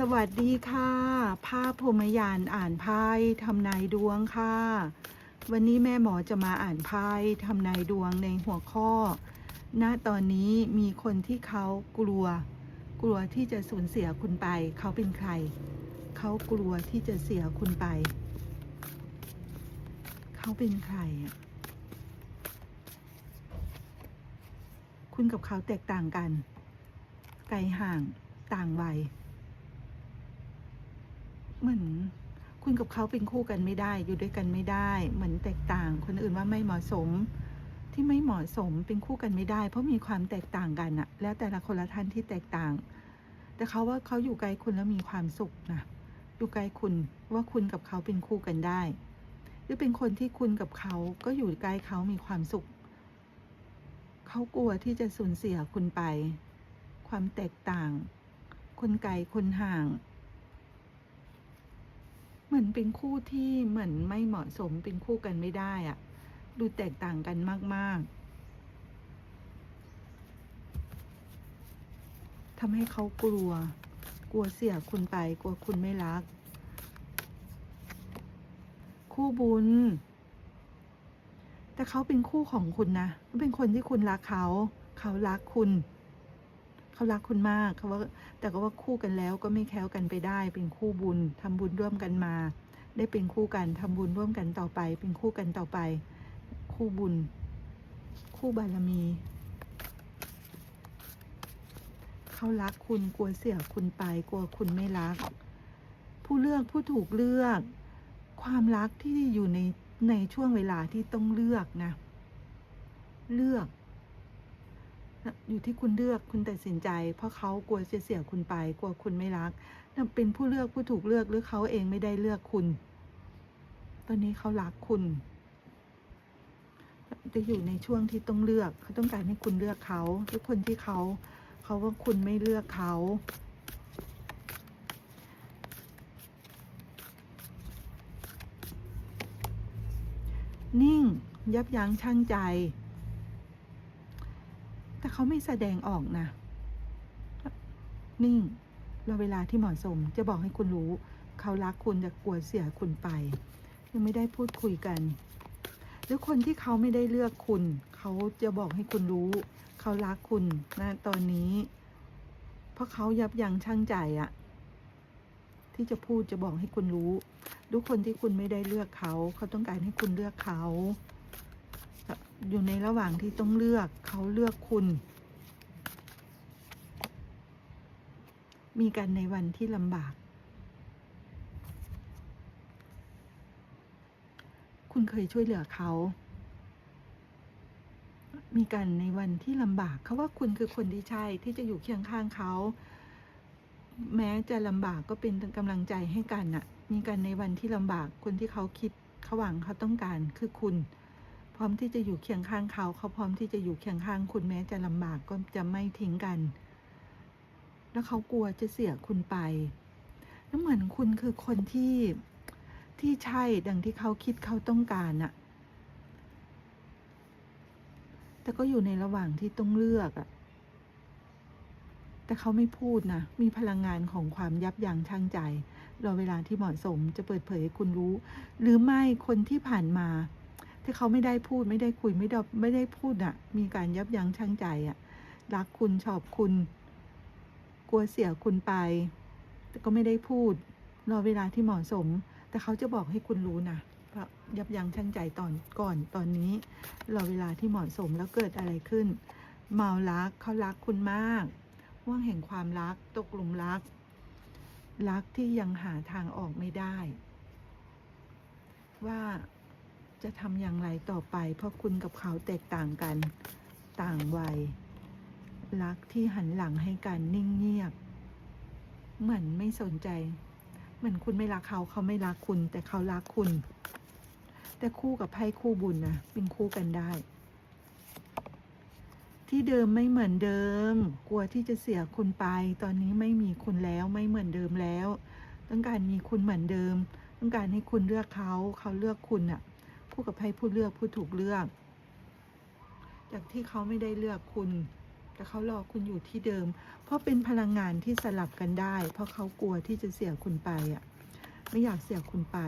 สวัสดีค่ะ ภาพพมยานอ่านไพ่ทำนายดวงค่ะ วันนี้แม่หมอจะมาอ่านไพ่ทำนายดวงในหัวข้อ ณ ตอนนี้มีคนที่เขากลัว กลัวที่จะสูญเสียคุณไป เขาเป็นใคร เขากลัวที่จะเสียคุณไป เขาเป็นใครอะ คุณกับเขาแตกต่างกัน ไกลห่าง ต่างวัย เหมือนคุณกับเขาเป็นคู่กันไม่ได้ อยู่ด้วยกันไม่ได้ เหมือนแตกต่าง คนอื่นว่าไม่เหมาะสม ที่ไม่เหมาะสมเป็นคู่กันไม่ได้ เพราะมีความแตกต่างกันอะแล้วแต่ละคนละท่านที่แตกต่าง แต่เขาว่าเขาอยู่ใกลคุณแล้วมีความสุขนะอยู่ใกลคุณว่าคุณกับเขาเป็นคู่กันได้ หรือเป็นคนที่คุณกับเขาก็อยู่ใกล้เขามีความสุข เขากลัวที่จะสูญเสียคุณไป ความแตกต่าง คนไกลคนห่าง มือนเป็นคู่ที่เหมือนไม่เหมาะสมเป็นคู่กันไม่ได้อะดูแตกต่างกันมาก ๆทำให้เขากลัว กลัวเสียคุณไป กลัวคุณไม่รัก คู่บุญ แต่เขาเป็นคู่ของคุณนะเป็นคนที่คุณรักเขา เขารักคุณ เขารักคุณมาก เขาว่า แต่ก็ว่าคู่กันแล้วก็ไม่แคล้วกันไปได้ เป็นคู่บุญทำบุญร่วมกันมา ได้เป็นคู่กันทำบุญร่วมกันต่อไป เป็นคู่กันต่อไป คู่บุญ คู่บารมีเขารักคุณกลัวเสียคุณไปกลัวคุณไม่รัก ผู้เลือกผู้ถูกเลือก ความรักที่อยู่ในในช่วงเวลาที่ต้องเลือกนะ เลือก อยู่ที่คุณเลือกคุณตัดสินใจ เพราะเขากลัวจะเสียคุณไป กลัวคุณไม่รักนั่นเป็นผู้เลือกผู้ถูกเลือกหรือเขาเองไม่ได้เลือกคุณ ตอนนี้เขารักคุณ จะอยู่ในช่วงที่ต้องเลือก เขาต้องการให้คุณเลือกเขาหรือคนที่เขาเขาว่าคุณไม่เลือกเขานิ่ง ยับยั้งชั่งใจ เขาไม่แสดงออกนะนิ่งรอเวลาที่เหมาะสมจะบอกให้คุณรู้ เขารักคุณจะกลัวเสียคุณไป ยังไม่ได้พูดคุยกัน หรือคนที่เขาไม่ได้เลือกคุณ เขาจะบอกให้คุณรู้ เขารักคุณนะตอนนี้ เพราะเขายับยั้งชั่งใจอะที่จะพูดจะบอกให้คุณรู้ทุกคนที่คุณไม่ได้เลือกเขา เขาต้องการให้คุณเลือกเขา อยู่ในระหว่างที่ต้องเลือกเขาเลือกคุณ มีกันในวันที่ลำบาก คุณเคยช่วยเหลือเขา มีกันในวันที่ลำบากเขาว่าคุณคือคนที่ใช่ที่จะอยู่เคียงข้างเขา แม้จะลำบากก็เป็นกำลังใจให้กันน่ะ มีกันในวันที่ลำบากคนที่เขาคิดเขาหวังเขาต้องการคือคุณ พร้อมที่จะอยู่เคียงข้างเขา เขาพร้อมที่จะอยู่เคียงข้างคุณแม้จะลำบากก็จะไม่ทิ้งกัน แล้วเขากลัวจะเสียคุณไป แล้วเหมือนคุณคือคนที่ที่ใช่ดังที่เขาคิดเขาต้องการอะแต่ก็อยู่ในระหว่างที่ต้องเลือกอะแต่เขาไม่พูดนะ มีพลังงานของความยับยั้งชั่งใจ รอเวลาที่เหมาะสมจะเปิดเผยให้คุณรู้ หรือไม่คนที่ผ่านมา ที่เขาไม่ได้พูดไม่ได้คุยไม่ได้ไม่ได้พูดอะ่ะ มีการยับยั้งชั่งใจอะ่ะ รักคุณชอบคุณ กลัวเสียคุณไป แต่ก็ไม่ได้พูด รอเวลาที่เหมาะสม แต่เขาจะบอกให้คุณรู้นะเพราะยับยั้งชั่งใจตอนก่อนตอนนี้ รอเวลาที่เหมาะสมแล้วเกิดอะไรขึ้น เมารักเขารักคุณมากว่างแห่งความรักตกหลุมรัก รักที่ยังหาทางออกไม่ได้ ว่า จะทำอย่างไรต่อไป เพราะคุณกับเขาแตกต่างกัน ต่างวัย รักที่หันหลังให้กันนิ่งเงียบ เหมือนไม่สนใจ เหมือนคุณไม่รักเขาเขาไม่รักคุณ แต่เขารักคุณ แต่คู่กับไพ่คู่บุญนะเป็นคู่กันได้ ที่เดิมไม่เหมือนเดิม กลัวที่จะเสียคุณไป ตอนนี้ไม่มีคุณแล้วไม่เหมือนเดิมแล้ว ต้องการมีคุณเหมือนเดิม ต้องการให้คุณเลือกเขาเขาเลือกคุณอะ คู่กับไพ่ผู้เลือกผู้ถูกเลือก จากที่เขาไม่ได้เลือกคุณ แต่เขารอคุณอยู่ที่เดิม เพราะเป็นพลังงานที่สลับกันได้ เพราะเขากลัวที่จะเสียคุณไปอะไม่อยากเสียคุณไป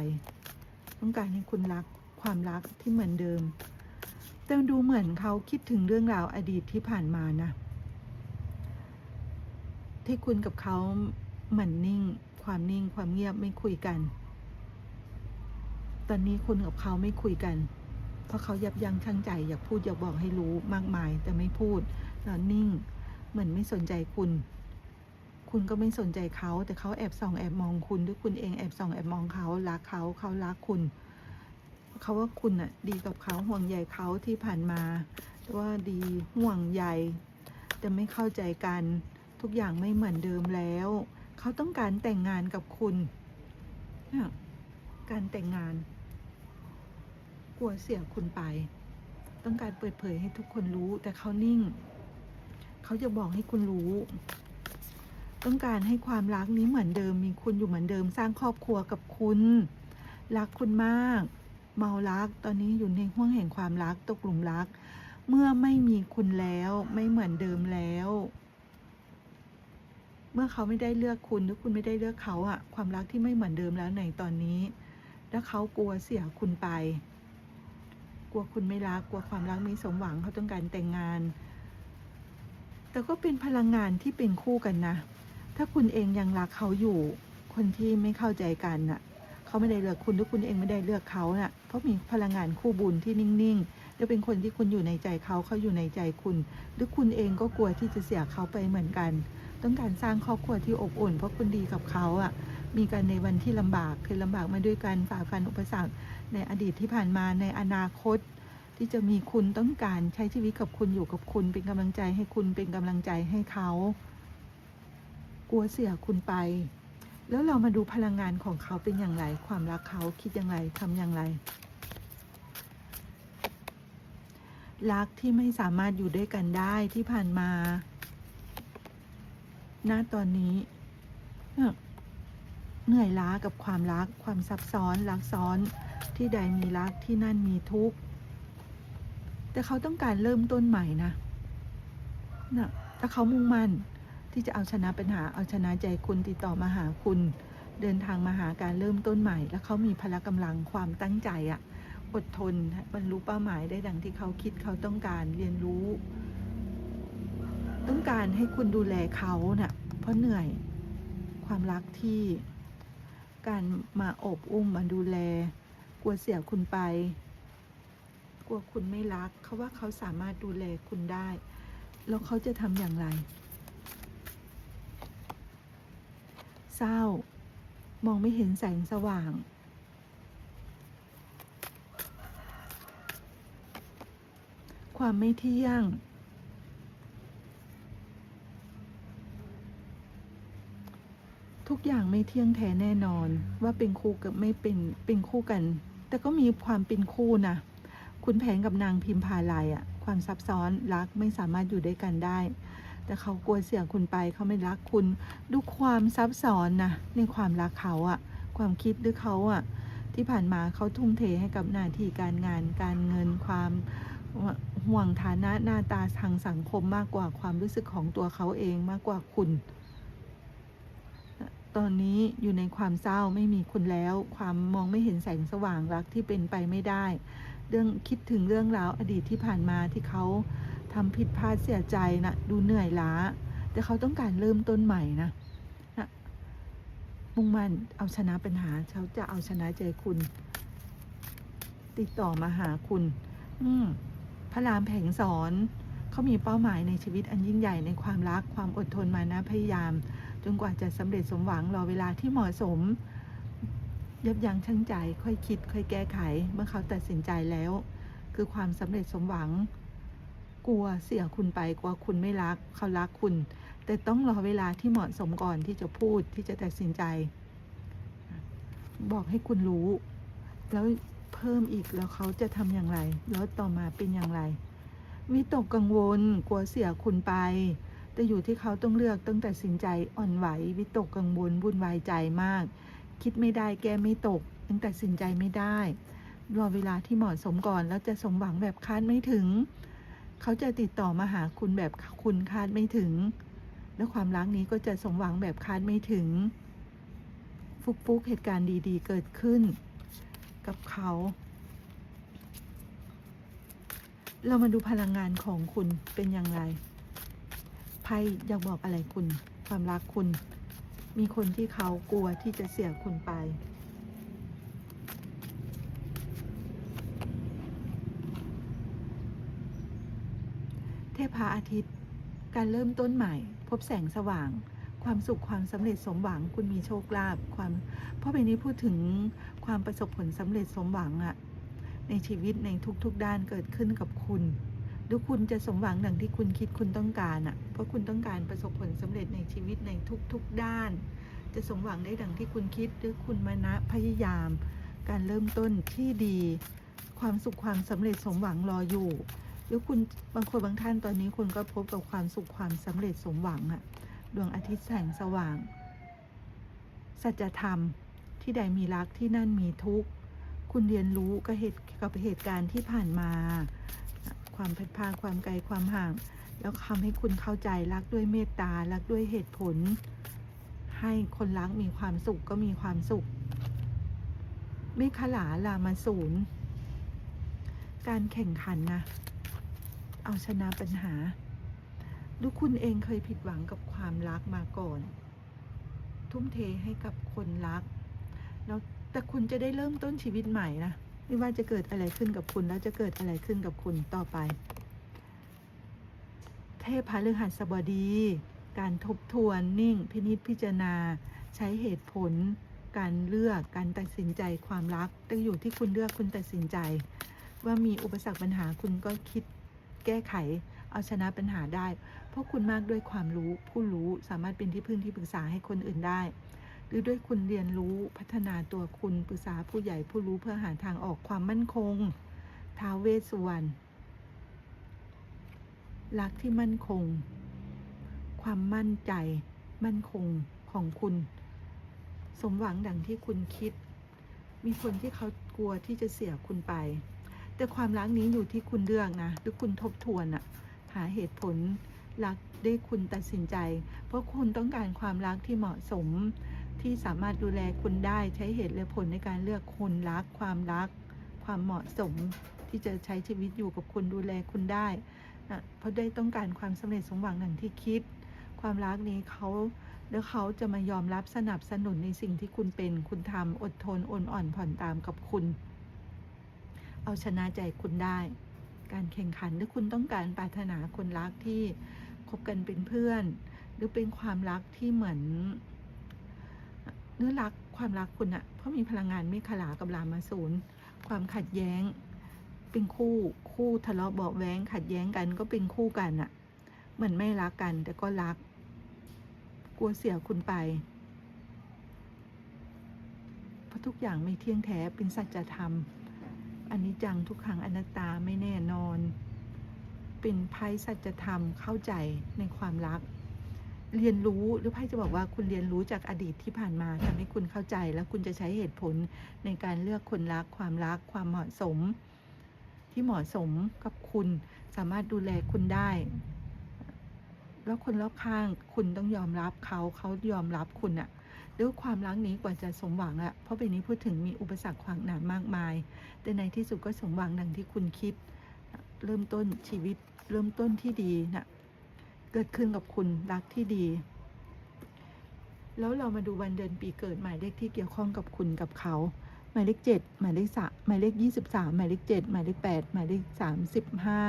ต้องการให้คุณรักความรักที่เหมือนเดิม แต่ดูเหมือนเขาคิดถึงเรื่องราวอดีตที่ผ่านมานะที่คุณกับเขาเหมือนนิ่ง ความนิ่งความเงียบไม่คุยกัน ตอนนี้คุณกับเขาไม่คุยกัน เพราะเขายับยั้งชั่งใจ อยากพูดอยากบอกให้รู้มากมาย แต่ไม่พูดแล้วนิ่ง เหมือนไม่สนใจคุณ คุณก็ไม่สนใจเขา แต่เขาแอบส่องแอบมองคุณหรือคุณเองแอบส่องแอบมองเขารักเขาเขารักคุณเขาว่าคุณน่ะดีกับเขาห่วงใยเขาที่ผ่านมาว่าดีห่วงใยแต่ไม่เข้าใจกัน ทุกอย่างไม่เหมือนเดิมแล้ว เขาต้องการแต่งงานกับคุณ การแต่งงาน กลัวเสียคุณไป ต้องการเปิดเผยให้ทุกคนรู้ แต่เขานิ่ง เขาจะบอกให้คุณรู้ ต้องการให้ความรักนี้เหมือนเดิม มีคุณอยู่เหมือนเดิม สร้างครอบครัวกับคุณ รักคุณมาก เมารัก ตอนนี้อยู่ในห่วงแห่งความรัก ตกหลุมรัก เมื่อไม่มีคุณแล้ว ไม่เหมือนเดิมแล้ว เมื่อเขาไม่ได้เลือกคุณหรือคุณไม่ได้เลือกเขาอะความรักที่ไม่เหมือนเดิมแล้วในตอนนี้ แล้วเขากลัวเสียคุณไป กลัวคุณไม่รัก กลัวความรักไม่สมหวังเขาต้องการแต่งงาน แต่ก็เป็นพลังงานที่เป็นคู่กันนะ ถ้าคุณเองยังรักเขาอยู่ คนที่ไม่เข้าใจกันน่ะเขาไม่ได้เลือกคุณหรือคุณเองไม่ได้เลือกเขาน่ะเพราะมีพลังงานคู่บุญที่นิ่งๆ แล้วเป็นคนที่คุณอยู่ในใจเขาเขาอยู่ในใจคุณ หรือคุณเองก็กลัวที่จะเสียเขาไปเหมือนกัน ต้องการสร้างครอบครัวที่อบอุ่น เพราะคุณดีกับเขาอะ มีกันในวันที่ลำบากเคยลำบากมาด้วยกันฝ่าฟันอุปสรรค ในอดีตที่ผ่านมาในอนาคต ที่จะมีคุณต้องการใช้ชีวิตกับคุณอยู่กับคุณ เป็นกำลังใจให้คุณเป็นกำลังใจให้เขา กลัวเสียคุณไป แล้วเรามาดูพลังงานของเขาเป็นอย่างไร ความรักเขาคิดอย่างไรทำอย่างไรรักที่ไม่สามารถอยู่ด้วยกันได้ที่ผ่านมา ณ ตอนนี้ เหนื่อยล้ากับความรัก ความซับซ้อนรักซ้อน ที่ใดมีรักที่นั่นมีทุกข์ แต่เขาต้องการเริ่มต้นใหม่นะนะถ้าเขามุ่งมั่นที่จะเอาชนะปัญหาเอาชนะใจคุณติดต่อมาหาคุณ เดินทางมาหาการเริ่มต้นใหม่ แล้วเขามีพละกำลังความตั้งใจอะอดทนบรรลุเป้าหมายได้ดังที่เขาคิดเขาต้องการเรียนรู้ ต้องการให้คุณดูแลเขาเนะ่ะเพราะเหนื่อยความรักที่ การมาอบอุ้มมาดูแล กลัวเสียคุณไป กลัวคุณไม่รัก เขาว่าเขาสามารถดูแลคุณได้ แล้วเขาจะทำอย่างไร เศร้า มองไม่เห็นแสงสว่างความไม่เที่ยง ทุก อย่างไม่เที่ยงแท้แน่นอน ว่าเป็นคู่กับไม่เป็นเป็นคู่กัน แต่ก็มีความเป็นคู่นะคุณแผนกับนางพิมพาลายอะความซับซ้อนรักไม่สามารถอยู่ด้วยกันได้ แต่เขากลัวเสียคุณไปเขาไม่รักคุณ ดูความซับซ้อนนะในความรักเขาอะความคิดหรือเขาอะที่ผ่านมาเขาทุ่มเทให้กับหน้าที่การงานการเงินความห่วงฐานะหน้าตาทางสังคมมากกว่าความรู้สึกของตัวเขาเองมากกว่าคุณ ตอนนี้อยู่ในความเศร้าไม่มีคุณแล้ว ความมองไม่เห็นแสงสว่างรักที่เป็นไปไม่ได้ เรื่องคิดถึงเรื่องราวอดีตที่ผ่านมาที่เขาทำผิดพลาดเสียใจนะดูเหนื่อยล้า แต่เขาต้องการเริ่มต้นใหม่นะนะมุ่งมั่นเอาชนะปัญหาเขาจะเอาชนะใจคุณ ติดต่อมาหาคุณ อืมพระรามแผงสอนเขามีเป้าหมายในชีวิตอันยิ่งใหญ่ในความรักความอดทนมานะพยายาม จนกว่าจะสำเร็จสมหวังรอเวลาที่เหมาะสม ยับยั้งชั่งใจ ค่อยคิด ค่อยแก้ไข เมื่อเขาตัดสินใจแล้ว คือความสำเร็จสมหวัง กลัวเสียคุณไปกลัวคุณไม่รัก เขารักคุณ แต่ต้องรอเวลาที่เหมาะสมก่อนที่จะพูดที่จะตัดสินใจ บอกให้คุณรู้ แล้วเพิ่มอีกแล้วเขาจะทำอย่างไร แล้วต่อมาเป็นอย่างไรวิตกกังวล กลัวเสียคุณไป แต่อยู่ที่เขาต้องเลือกต้องตัดสินใจอ่อนไหววิตกกังวลวุ่นวายใจมาก คิดไม่ได้แก้ไม่ตกยังตัดสินใจไม่ได้รอเวลาที่เหมาะสมก่อนแล้วจะสมหวังแบบคาดไม่ถึง เขาจะติดต่อมาหาคุณแบบคุณคาดไม่ถึง และความรักนี้ก็จะสมหวังแบบคาดไม่ถึง ฟุกฟุกๆเหตุการณ์ดีๆ เกิดขึ้น กับเขา เรามาดูพลังงานของคุณเป็นอย่างไร ไพ่อยากบอกอะไรคุณ ความรักคุณ มีคนที่เขากลัวที่จะเสียคุณไป เทพาอาทิตย์ การเริ่มต้นใหม่ พบแสงสว่าง ความสุขความสำเร็จสมหวัง คุณมีโชคลาภความเพราะใบนี้พูดถึงความประสบผลสำเร็จสมหวังอะในชีวิตในทุกๆด้านเกิดขึ้นกับคุณ หรือคุณจะสมหวังดังที่คุณคิดคุณต้องการอะเพราะคุณต้องการประสบผลสำเร็จในชีวิตในทุกๆด้าน จะสมหวังได้ดังที่คุณคิดหรือคุณมานะพยายาม การเริ่มต้นที่ดี ความสุขความสำเร็จสมหวังรออยู่ หรือคุณบางคนบางท่านตอนนี้คุณก็พบกับความสุขความสำเร็จสมหวังอะ ดวงอาทิตย์แสงสว่าง สัจธรรมที่ใดมีรักที่นั่นมีทุกข์ คุณเรียนรู้กับเหตุกับเหตุการณ์ที่ผ่านมา ความพัดพาความไกลความห่าง แล้วทำให้คุณเข้าใจรักด้วยเมตตารักด้วยเหตุผล ให้คนรักมีความสุขก็มีความสุขไม่ขลาลามาศูนย์การแข่งขันนะ เอาชนะปัญหา ดูคุณเองเคยผิดหวังกับความรักมาก่อน ทุ่มเทให้กับคนรัก แล้วแต่คุณจะได้เริ่มต้นชีวิตใหม่นะ ไม่ว่าจะเกิดอะไรขึ้นกับคุณแล้วจะเกิดอะไรขึ้นกับคุณต่อไป เทพพฤหัสบดี การทบทวนนิ่ง พินิจพิจารณา ใช้เหตุผล การเลือกการตัดสินใจความรักต้องอยู่ที่คุณเลือกคุณตัดสินใจ ว่ามีอุปสรรคปัญหาคุณก็คิดแก้ไข เอาชนะปัญหาได้ เพราะคุณมากด้วยความรู้ผู้รู้สามารถเป็นที่พึ่งที่ปรึกษาให้คนอื่นได้ หรือด้วยคุณเรียนรู้พัฒนาตัวคุณปรึกษาผู้ใหญ่ผู้รู้เพื่อหาทางออกความมั่นคง ท้าเวสวรรณรักที่มั่นคง ความมั่นใจ มั่นคงของคุณ สมหวังดังที่คุณคิด มีคนที่เขากลัวที่จะเสียคุณไป แต่ความรักนี้อยู่ที่คุณเลือกนะ หรือคุณทบทวนอะหาเหตุผลรักได้คุณตัดสินใจ เพราะคุณต้องการความรักที่เหมาะสม ที่สามารถดูแลคุณได้ใช้เหตุและผลในการเลือกคนรัก ความรัก ความเหมาะสมที่จะใช้ชีวิตอยู่กับคุณดูแลคุณได้นะเพราะได้ต้องการความสำเร็จสมหวังดังที่คิด ความรักนี้เขาแล้วเขาจะมายอมรับสนับสนุนในสิ่งที่คุณเป็น คุณทำอดทนอ่อนอ่อนผ่อนตามกับคุณ เอาชนะใจคุณได้ การแข่งขันหรือคุณต้องการปรารถนาคนรักที่คบกันเป็นเพื่อน หรือเป็นความรักที่เหมือน เนื้อรักความรักคุณอะเพราะมีพลังงานเมฆขลากับรามาศูนย์ความขัดแย้ง เป็นคู่คู่ทะเลาะเบาแว้งขัดแย้งกันก็เป็นคู่กันอะเหมือนไม่รักกัน แต่ก็รัก กลัวเสียคุณไป เพราะทุกอย่างไม่เที่ยงแท้เป็นสัจธรรมอันนี้จังทุกครั้งอนัตตาไม่แน่นอน เป็นไพ่สัจธรรมเข้าใจในความรัก เรียนรู้หรือไพ่จะบอกว่าคุณเรียนรู้จากอดีตที่ผ่านมาทำให้คุณเข้าใจ แล้วคุณจะใช้เหตุผลในการเลือกคนรักความรักความเหมาะสม ที่เหมาะสมกับคุณ สามารถดูแลคุณได้ แล้วคนรอบข้างคุณต้องยอมรับเขาเขายอมรับคุณอะด้วยความรักนี้กว่าจะสมหวังอะเพราะเป็นนี้พูดถึงมีอุปสรรคขวางหนามมากมาย แต่ในที่สุดก็สมหวังดังที่คุณคิด เริ่มต้นชีวิต เริ่มต้นที่ดีนะ เกิดขึ้นกับคุณรักที่ดี แล้วเรามาดูวันเดือนปีเกิดหมายเลขที่เกี่ยวข้องกับคุณกับเขา หมายเลขเจ็ดหมายเลขสามหมายเลขยี่สิบสามหมายเลขเจ็ดหมายเลขแปดหมายเลขสามสิบห้า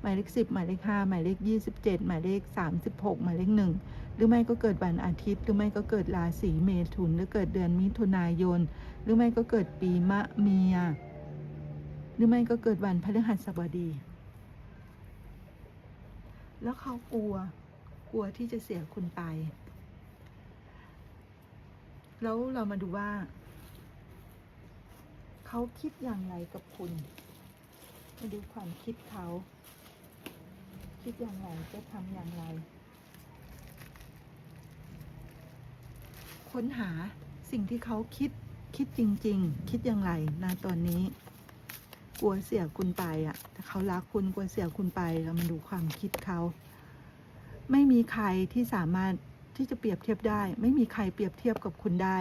หมายเลขสิบหมายเลขห้าหมายเลขยี่สิบเจ็ดหมายเลขสามสิบหกหมายเลขหนึ่งหรือไม่ก็เกิดวันอาทิตย์ หรือไม่ก็เกิดราศีเมถุน หรือเกิดเดือนมิถุนายน หรือไม่ก็เกิดปีมะเมีย หรือไม่ก็เกิดวันพฤหัสบดี แล้วเขากลัว กลัวที่จะเสียคุณไป แล้วเรามาดูว่า เขาคิดอย่างไรกับคุณ มาดูความคิดเขา คิดอย่างไรจะทำอย่างไร ค้นหาสิ่งที่เขาคิดคิดจริง ๆ คิดอย่างไรในตอนนี้ ลัวเสียคุณไปอะแต่เขารักคุณกลัวเสียคุณไปเรามาดูความคิดเขาไม่มีใครที่สามารถที่จะเปรียบเทียบได้ ไม่มีใครเปรียบเทียบกับคุณได้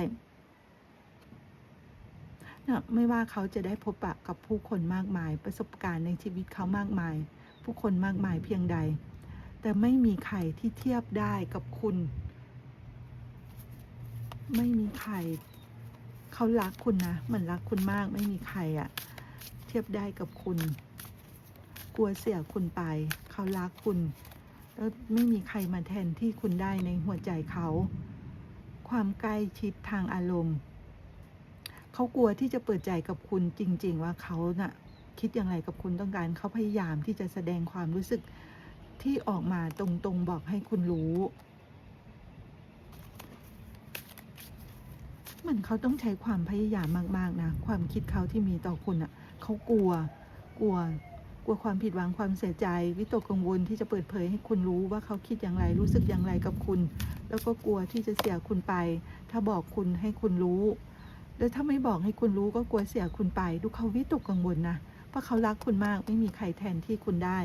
นะไม่ว่าเขาจะได้พบปะกับผู้คนมากมาย ประสบการณ์ในชีวิตเขามากมาย ผู้คนมากมายเพียงใด แต่ไม่มีใครที่เทียบได้กับคุณ ไม่มีใคร เขารักคุณนะเหมือนรักคุณมาก ไม่มีใครอะ ทียบได้กับคุณ กลัวเสียคุณไป เขารักคุณ แล้วไม่มีใครมาแทนที่คุณได้ในหัวใจเขา ความใกล้ชิดทางอารมณ์ เขากลัวที่จะเปิดใจกับคุณจริง ๆ ว่าเขาน่ะคิดอย่างไรกับคุณต้องการเขาพยายามที่จะแสดงความรู้สึกที่ออกมาตรงๆบอกให้คุณรู้ เห มือนเขาต้องใช้ความพยายามมาก ๆ นะ ความคิดเขาที่มีต่อคุณอะเขากลัว กลัว กลัวความผิดหวังความเสียใจ วิตกกังวลที่จะเปิดเผยให้คุณรู้ว่าเขาคิดอย่างไร รู้สึกอย่างไรกับคุณ แล้วก็กลัวที่จะเสียคุณไป ถ้าบอกคุณให้คุณรู้ แล้วถ้าไม่บอกให้คุณรู้ก็กลัวเสียคุณไป ดูเขาวิตกกังวลนะเพราะเขารักคุณมากไม่มีใครแทนที่คุณได้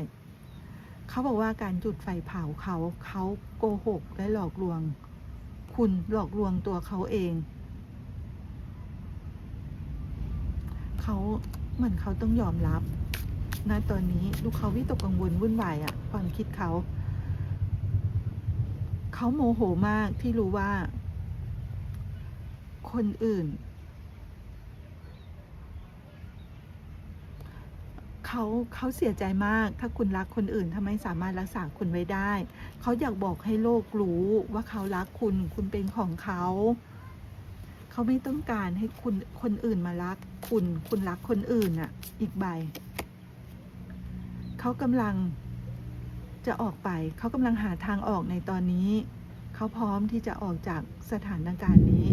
เขาบอกว่าการจุดไฟเผาเขาเขาโกหกและหลอกลวง คุณหลอกลวงตัวเขาเอง เขาเหมือนเขาต้องยอมรับณตอนนี้ดูกเขาวิตกกังวลวุ่นวายอะความคิดเขาเขาโมโหมากที่รู้ว่า คนอื่นเขาเขาเสียใจมากถ้าคุณรักคนอื่นทำไมสามารถรักษาคุณไว้ได้ เขาอยากบอกให้โลกรู้ว่าเขารักคุณ คุณเป็นของเขา เขาไม่ต้องการให้คุณคนอื่นมารัก คุณคุณรักคนอื่นน่ะอีกใบเขากำลังจะออกไป เขากำลังหาทางออกในตอนนี้ เขาพร้อมที่จะออกจากสถานการณ์นี้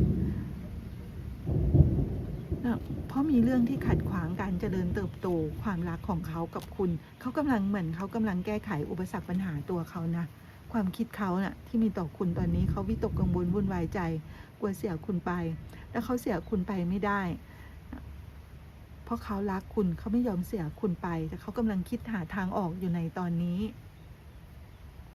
เพราะมีเรื่องที่ขัดขวางการเจริญเติบโตความรักของเขากับคุณ เขากำลังเหมือนเขากำลังแก้ไขอุปสรรคปัญหาตัวเขานะ ความคิดเขาน่ะที่มีต่อคุณตอนนี้เขาวิตกกังวลวุ่นวายใจ กลัวเสียคุณไป แล้วเขาเสียคุณไปไม่ได้ เพราะเขารักคุณเขาไม่ยอมเสียคุณไป แต่เขากำลังคิดหาทางออกอยู่ในตอนนี้